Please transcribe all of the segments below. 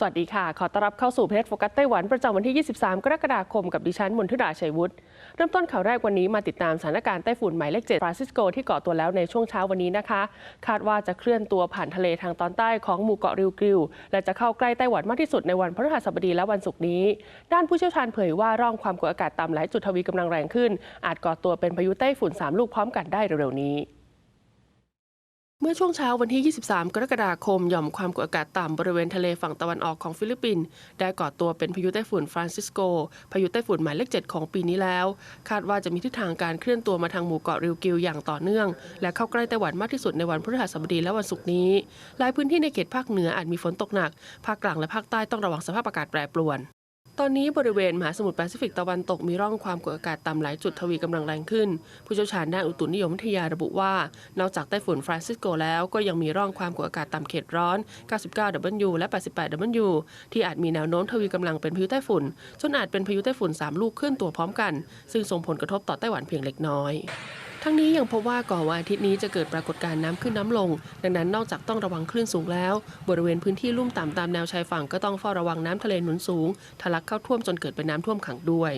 สวัสดีค่ะ ขอต้อนรับเข้าสู่เพจโฟกัสไต้หวันประจำวันที่ 23 กรกฎาคมกับดิฉันมนทุดาชัยวุฒิ เริ่มต้นข่าวแรกวันนี้มาติดตามสถานการณ์ไต้ฝุ่นหมายเลข7ฟรานซิสโกที่เกาะตัวแล้วในช่วงเช้าวันนี้นะคะ คาดว่าจะเคลื่อนตัวผ่านทะเลทางตอนใต้ของหมู่เกาะริวกิว และจะเข้าใกล้ไต้หวันมากที่สุดในวันพฤหัสบดีและวันศุกร์นี้ ด้านผู้เชี่ยวชาญเผยว่าร่องความกดอากาศต่ำหลายจุดทวีกำลังแรงขึ้น อาจก่อตัวเป็นพายุไต้ฝุ่นสามลูกพร้อมกันได้เร็วๆนี้ เมื่อช่วงเช้าวันที่ 23 กรกฎาคม หย่อมความกดอากาศต่ำบริเวณทะเลฝั่งตะวันออกของฟิลิปปินส์ได้ก่อตัวเป็นพายุไต้ฝุ่นฟรานซิสโก พายุไต้ฝุ่นหมายเลข 7 ของปีนี้แล้ว คาดว่าจะมีทิศทางการเคลื่อนตัวมาทางหมู่เกาะริวกิวอย่างต่อเนื่อง และเข้าใกล้ไต้หวันมากที่สุดในวันพฤหัสบดีและวันศุกร์นี้ หลายพื้นที่ในเขตภาคเหนืออาจมีฝนตกหนัก ภาคกลางและภาคใต้ต้องระวังสภาพอากาศแปรปรวน ตอนนี้บริเวณมหาสมุทรแปซิฟิกตะวันตกมีร่องความกดอากาศต่ำหลายจุดทวีกำลังแรงขึ้น ผู้เชี่ยวชาญด้านอุตุนิยมวิทยาระบุว่า นอกจากไต้ฝุ่นฟรานซิสโกแล้วก็ยังมีร่องความกดอากาศต่ำเขตร้อน 99 W และ 88 W ที่อาจมีแนวโน้มทวีกำลังเป็นพายุไต้ฝุ่น จนอาจเป็นพายุไต้ฝุ่น 3 ลูกเคลื่อนตัวพร้อมกัน ซึ่งส่งผลกระทบต่อไต้หวันเพียงเล็กน้อย ทั้งนี้ยังพบว่าก่อนวันอาทิตย์นี้จะเกิดปรากฏการณ์น้ำขึ้นน้ำลง ดังนั้นนอกจากต้องระวังคลื่นสูงแล้ว บริเวณพื้นที่ลุ่มต่ำตามแนวชายฝั่งก็ต้องเฝ้าระวังน้ำทะเลหนุนสูงทะลักเข้าท่วมจนเกิดเป็นน้ำท่วมขังด้วย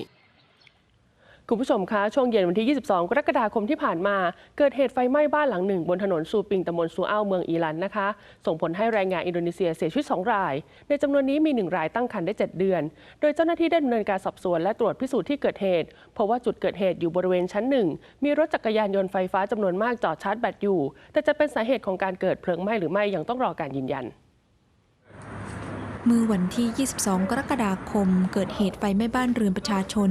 คุณผู้ชมคะช่วงเย็นวันที่ 22 กรกฎาคมที่ผ่านมา เกิดเหตุไฟไหม้บ้านหลังหนึ่ง บนถนนซูปิงตำบลซูอ้าวเมืองอีรันนะคะ ส่งผลให้แรงงานอินโดนีเซียเสียชีวิต 2 ราย ในจำนวนนี้มี 1 รายตั้งครรภ์ได้ 7 เดือน โดยเจ้าหน้าที่ได้ดำเนินการสอบสวนและตรวจพิสูจน์ที่เกิดเหตุ เพราะว่าจุดเกิดเหตุอยู่บริเวณชั้นหนึ่งมีรถจักรยานยนต์ไฟฟ้าจำนวนมากจอดชาร์จแบตอยู่ แต่จะเป็นสาเหตุของการเกิดเพลิงไหม้หรือไม่ยังต้องรอการยืนยัน เมื่อวันที่ 22 กรกฎาคม เกิดเหตุไฟไหม้บ้านเรือนประชาชน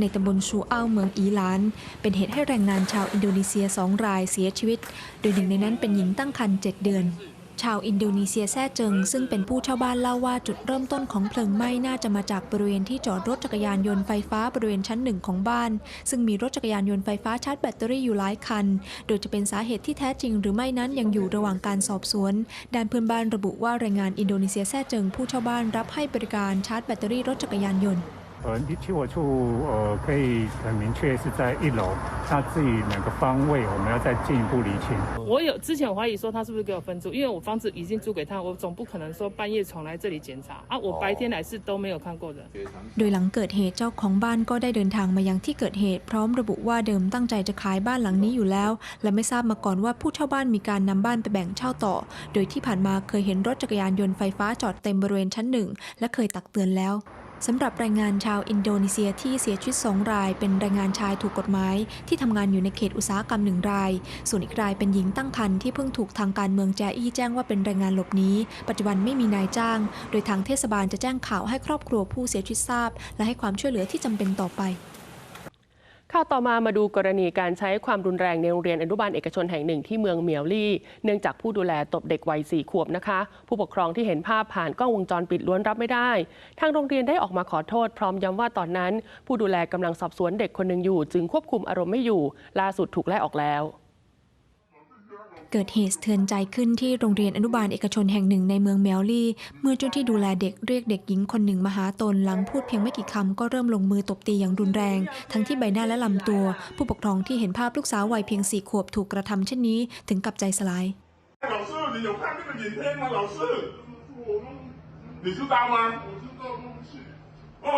ในตำบลชูอ้าวเมืองอีหลาน เป็นเหตุให้แรงงานชาวอินโดนีเซียสองรายเสียชีวิต โดยหนึ่งในนั้นเป็นหญิงตั้งครรภ์7เดือน ชาวอินโดนีเซียแท้เจิง ซึ่งเป็นผู้เช่าบ้านเล่าว่าจุดเริ่มต้นของเพลิงไหม้น่าจะมาจากบริเวณที่จอดรถจักรยานยนต์ไฟฟ้าบริเวณชั้นหนึ่งของบ้าน ซึ่งมีรถจักรยานยนต์ไฟฟ้าชาร์จแบตเตอรี่อยู่หลายคัน โดยจะเป็นสาเหตุที่แท้จริงหรือไม่นั้นยังอยู่ระหว่างการสอบสวนด้านเพื่อนบ้านระบุว่าแรงงานอินโดนีเซียแท้เจิงผู้เช่าบ้านรับให้บริการชาร์จแบตเตอรี่รถจักรยานยนต์ 呃，起火处呃可以很明确是在一楼，那至于哪个方位，我们要再进一步厘清。我有之前有怀疑说他是不是给我分租，因为我房子已经租给他，我总不可能说半夜闯来这里检查啊，我白天来是都没有看过的。 โดยหลังเกิดเหตุเจ้าของบ้านก็ได้เดินทางมายังที่เกิดเหตุ พร้อมระบุว่าเดิมตั้งใจจะขายบ้านหลังนี้อยู่แล้ว และไม่ทราบมาก่อนว่าผู้เช่าบ้านมีการนำบ้านไปแบ่งเช่าต่อ โดยที่ผ่านมาเคยเห็นรถจักรยานยนต์ไฟฟ้าจอดเต็มบริเวณชั้นหนึ่งและเคยตักเตือนแล้ว สำหรับแรงงานชาวอินโดนีเซียที่เสียชีวิตสองราย เป็นแรงงานชายถูกกฎหมายที่ทำงานอยู่ในเขตอุตสาหกรรมหนึ่งราย ส่วนอีกรายเป็นหญิงตั้งครรภ์ที่เพิ่งถูกทางการเมืองแจอี้แจ้งว่าเป็นแรงงานหลบหนีปัจจุบันไม่มีนายจ้าง โดยทางเทศบาลจะแจ้งข่าวให้ครอบครัวผู้เสียชีวิตทราบ และให้ความช่วยเหลือที่จำเป็นต่อไป ข่าวต่อมามาดูกรณีการใช้ความรุนแรงในโรงเรียนอนุบาลเอกชนแห่งหนึ่งที่เมืองเมียวลี่ เนื่องจากผู้ดูแลตบเด็กวัยสี่ขวบนะคะ ผู้ปกครองที่เห็นภาพผ่านกล้องวงจรปิดล้วนรับไม่ได้ ทางโรงเรียนได้ออกมาขอโทษพร้อมย้ำว่าตอนนั้น ผู้ดูแลกำลังสอบสวนเด็กคนหนึ่งอยู่ จึงควบคุมอารมณ์ไม่อยู่ ล่าสุดถูกไล่ออกแล้ว เกิดเหตุสะเทือนใจขึ้นที่โรงเรียนอนุบาลเอกชนแห่งหนึ่งในเมืองแมวลี่ เมื่อเจ้าที่ดูแลเด็กเรียกเด็กหญิงคนหนึ่งมาหาตนหลังพูดเพียงไม่กี่คำก็เริ่มลงมือตบตีอย่างรุนแรง ทั้งที่ใบหน้าและลำตัว ผู้ปกครองที่เห็นภาพลูกสาววัยเพียงสี่ขวบถูกกระทำเช่นนี้ ถึงกับใจสลาย 老师，你有看那个影片吗？老师，你知道吗？我知道，对不起。哎！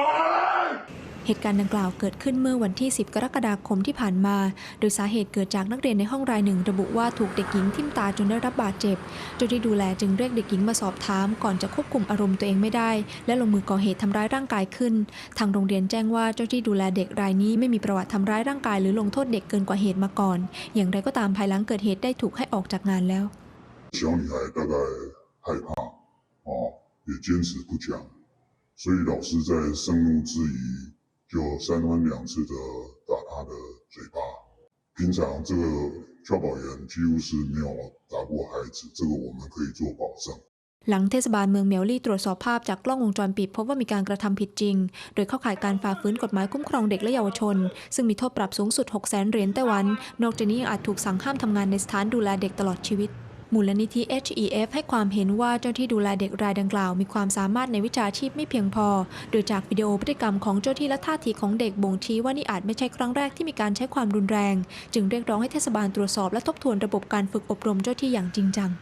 เหตุการณ์ดังกล่าวเกิดขึ้นเมื่อวันที่ 10 กรกฎาคมที่ผ่านมา โดยสาเหตุเกิดจากนักเรียนในห้องรายหนึ่ง ระบุว่าถูกเด็กหญิงทิ่มตาจนได้รับบาดเจ็บ เจ้าที่ดูแลจึงเรียกเด็กหญิงมาสอบถามก่อนจะควบคุมอารมณ์ตัวเองไม่ได้ และลงมือก่อเหตุทำร้ายร่างกายขึ้น ทางโรงเรียนแจ้งว่าเจ้าที่ดูแลเด็กรายนี้ไม่มีประวัติทำร้ายร่างกายหรือลงโทษเด็กเกินกว่าเหตุมาก่อน อย่างไรก็ตามภายหลังเกิดเหตุได้ถูกให้ออกจากงานแล้ว 小女孩大概害怕哦，也坚持不讲，所以老师在盛怒之余， 就三番两次的打她的嘴巴。平常这个教保员几乎是没有打过孩子，这个我们可以做保证。 หลังเทศบาลเมืองเมียวลี่ตรวจสอบภาพจากกล้องวงจรปิดพบว่ามีการกระทำผิดจริง โดยเข้าข่ายการฝ่าฝืนกฎหมายคุ้มครองเด็กและเยาวชน ซึ่งมีโทษปรับสูงสุด 6 0 0 0 0 0เหรียญไต้หวัน นอกจากนี้ยังอาจถูกสั่งห้ามทำงานในสถานดูแลเด็กตลอดชีวิต มูลนิธิ HEF ให้ความเห็นว่าเจ้าที่ดูแลเด็กรายดังกล่าว มีความสามารถในวิชาชีพไม่เพียงพอ โดยจากวิดีโอพฤติกรรมของเจ้าที่และท่าทีของเด็กบ่งชี้ว่านี่อาจไม่ใช่ครั้งแรกที่มีการใช้ความรุนแรง จึงเรียกร้องให้เทศบาลตรวจสอบและทบทวนระบบการฝึกอบรมเจ้าที่อย่างจริงจัง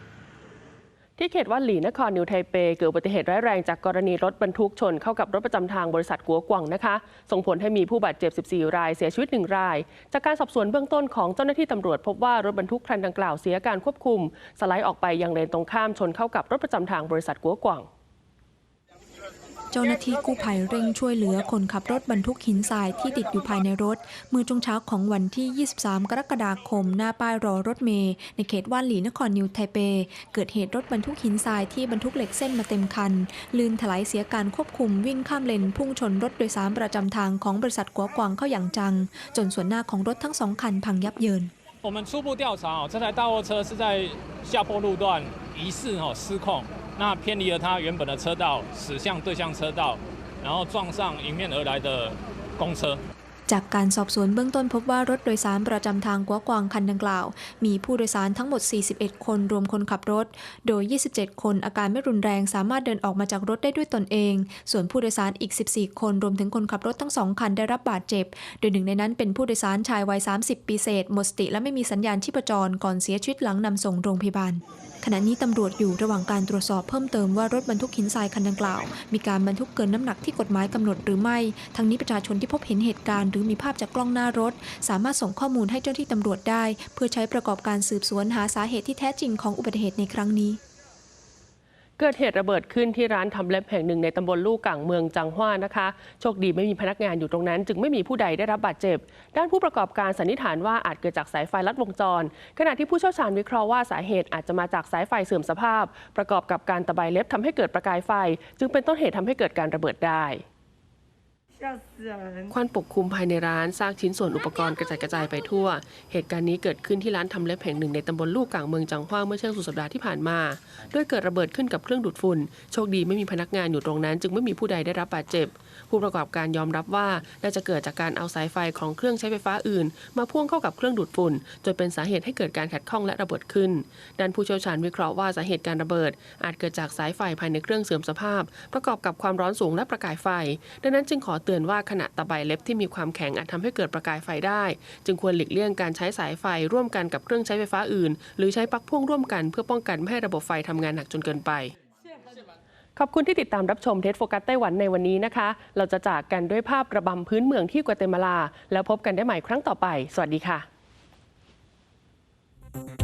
ที่เขตวัดหลีนครนิวไทเป เกิดอุบัติเหตุร้ายแรงจากกรณีรถบรรทุกชนเข้ากับรถประจำทางบริษัทกัวกวังนะคะ ส่งผลให้มีผู้บาดเจ็บ 14 ราย เสียชีวิต 1 ราย จากการสอบสวนเบื้องต้นของเจ้าหน้าที่ตำรวจพบว่ารถบรรทุกคันดังกล่าวเสียการควบคุม สไลด์ออกไปยังเลนตรงข้ามชนเข้ากับรถประจำทางบริษัทกัวกวัง เจ้าหน้าที่กู้ภัยเร่งช่วยเหลือคนขับรถบรรทุกหินทรายที่ติดอยู่ภายในรถ เมื่อช่วงเช้าของวันที่ 23 กรกฎาคม หน้าป้ายรอรถเมย์ในเขตว่านหลีนครนิวไทเป เกิดเหตุรถบรรทุกหินทรายที่บรรทุกเหล็กเส้นมาเต็มคัน ลื่นถลายเสียการควบคุมวิ่งข้ามเลนพุ่งชนรถโดยสารประจำทางของบริษัทกัวกวางเข้าอย่างจัง จนส่วนหน้าของรถทั้งสองคันพังยับเยิน我们初步调查，这台大货车是在下坡路段疑似哦失控。那偏离了它原本的车道，驶向对向车道，然后撞上迎面而来的公车。 จากการสอบสวนเบื้องต้นพบว่ารถโดยสารประจำทางกัวกวางคันดังกล่าว มีผู้โดยสารทั้งหมด 41 คนรวมคนขับรถ โดย 27 คนอาการไม่รุนแรงสามารถเดินออกมาจากรถได้ด้วยตนเอง ส่วนผู้โดยสารอีก 14 คนรวมถึงคนขับรถทั้งสองคันได้รับบาดเจ็บ โดยหนึ่งในนั้นเป็นผู้โดยสารชายวัย 30 ปีเศษหมดสติและไม่มีสัญญาณชีพจรก่อนเสียชีวิตหลังนำส่งโรงพยาบาลขณะนี้ตำรวจอยู่ระหว่างการตรวจสอบเพิ่มเติมว่ารถบรรทุกหินทรายคันดังกล่าว มีการบรรทุกเกินน้ำหนักที่กฎหมายกำหนดหรือไม่ ทั้งนี้ประชาชนที่พบเห็นเหตุการณ์หรือมีภาพจากกล้องหน้ารถ สามารถส่งข้อมูลให้เจ้าหน้าที่ตำรวจได้ เพื่อใช้ประกอบการสืบสวนหาสาเหตุที่แท้จริงของอุบัติเหตุในครั้งนี้เกิดเหตุระเบิดขึ้นที่ร้านทำเล็บแห่งหนึ่งในตำบลลู่กังเมืองจังหว้านะคะ โชคดีไม่มีพนักงานอยู่ตรงนั้น จึงไม่มีผู้ใดได้รับบาดเจ็บ ด้านผู้ประกอบการสันนิษฐานว่าอาจเกิดจากสายไฟลัดวงจร ขณะที่ผู้เชี่ยวชาญวิเคราะห์ว่าสาเหตุอาจจะมาจากสายไฟเสื่อมสภาพ ประกอบกับการตะไบเล็บทำให้เกิดประกายไฟ จึงเป็นต้นเหตุทำให้เกิดการระเบิดได้ ควันปกคลุมภายในร้านซากชิ้นส่วนอุปกรณ์กระจัดกระจายไปทั่ว เหตุการณ์นี้เกิดขึ้นที่ร้านทำเล็บแห่งหนึ่งในตำบลลูกกลางเมืองจังหว้าเมื่อช่วงสุดสัปดาห์ที่ผ่านมา โดยเกิดระเบิดขึ้นกับเครื่องดูดฝุ่น โชคดีไม่มีพนักงานอยู่ตรงนั้น จึงไม่มีผู้ใดได้รับบาดเจ็บ ผู้ประกอบการยอมรับว่าน่าจะเกิดจากการเอาสายไฟของเครื่องใช้ไฟฟ้าอื่น มาพ่วงเข้ากับเครื่องดูดฝุ่น จนเป็นสาเหตุให้เกิดการขัดข้องและระเบิดขึ้นด้านผู้เชี่ยวชาญวิเคราะห์ว่าสาเหตุการระเบิด อาจเกิดจากสายไฟภายในเครื่องเสื่อมสภาพ ประกอบกับความร้อนสูงและประกายไฟ ดังนั้นจึงขอเตือนว่าขณะตะไบเล็บที่มีความแข็งอาจทำให้เกิดประกายไฟได้ จึงควรหลีกเลี่ยงการใช้สายไฟร่วมกันกับเครื่องใช้ไฟฟ้าอื่น หรือใช้ปลั๊กพ่วงร่วมกันเพื่อป้องกันไม่ให้ระบบไฟทำงานหนักจนเกินไป ขอบคุณที่ติดตามรับชมเทสโฟกัสไต้หวันในวันนี้นะคะ เราจะจากกันด้วยภาพระบำพื้นเมืองที่กัวเตมาลา แล้วพบกันได้ใหม่ครั้งต่อไป สวัสดีค่ะ